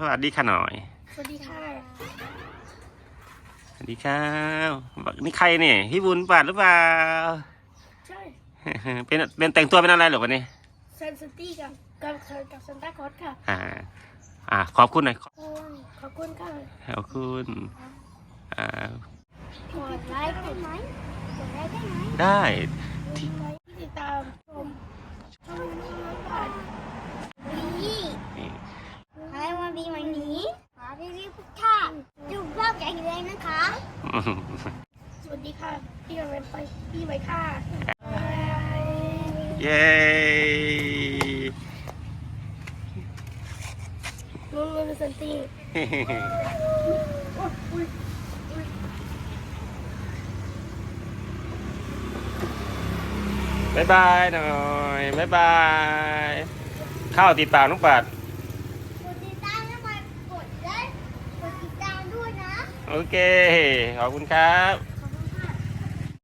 สวัสดีค่ะหน่อย สวัสดีค่ะ สวัสดีครับบอกนี่ใครเนี่ยพี่บุญปัดหรือเปล่า ใช่ เป็นเป็นแต่งตัวเป็นอะไรเหรอวันนี้เซนสตี้กับกับกับซันต้าคอสค่ะ อ่า อ่า ขอบคุณหน่อย ขอบคุณ ขอบคุณค่ะ ขอบคุณ อ่ากดไลค์ได้ไหมกดไลค์ได้ไหมได้ ที่ติดตามชมช่องนี้ผ่านนี่ นี่ ให้วันปีใหม่นี้ขอพี่พี่พุทธาจุกร อบใหญ่เลยนะคะ สวัสดีค่ะ พี่กำลังไปพี่ไปค่ะบายเย้นุ่นนุ่นสันติบายบายหน่อยบายบาย ข้าวติดปากน้องปัด กดติดตามแล้วมากดไลค์กดติดตามด้วยนะ โอเค ขอบคุณครับ